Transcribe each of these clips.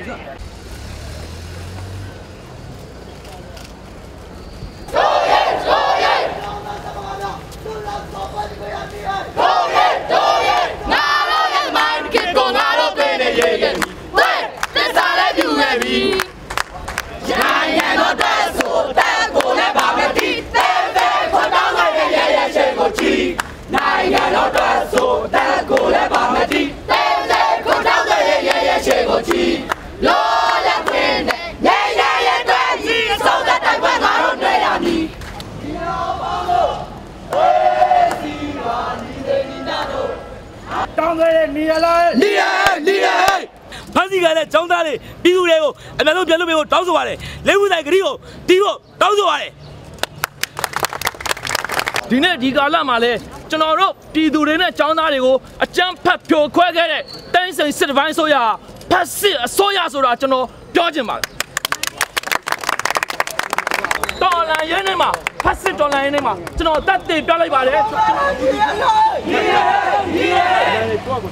ってる。 ခဲ့တဲ့နေရာလားနေရနေရဖန်စီကလည်းចောင်းသားတွေပြည်သူတွေကိုအများဆုံးပြန်လုပ်ပေးဖို့တောင်းဆိုပါတယ်လေးခုတိုင်ဂရီကိုတီးဖို့တောင်းဆိုပါတယ်ဒီနေ့ဒီကာလမှာလဲကျွန်တော်တို့ပြည်သူတွေနဲ့ចောင်းသားတွေကိုအကြမ်းဖက်ဖြိုခွဲခဲ့တဲ့တိုင်းစိန်စစ်တပိုင်းဆိုရဖက်စစ်အစိုးရဆိုတာကျွန်တော်ပြောချင်ပါတယ်တော်လန်ရင်းနေမှာဖက်စစ်တော်လန်ရင်းနေမှာကျွန်တော်တတ်သိပြလိုက်ပါတယ်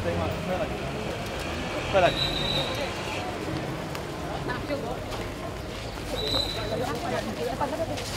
ကျွန်တော်ဒီရ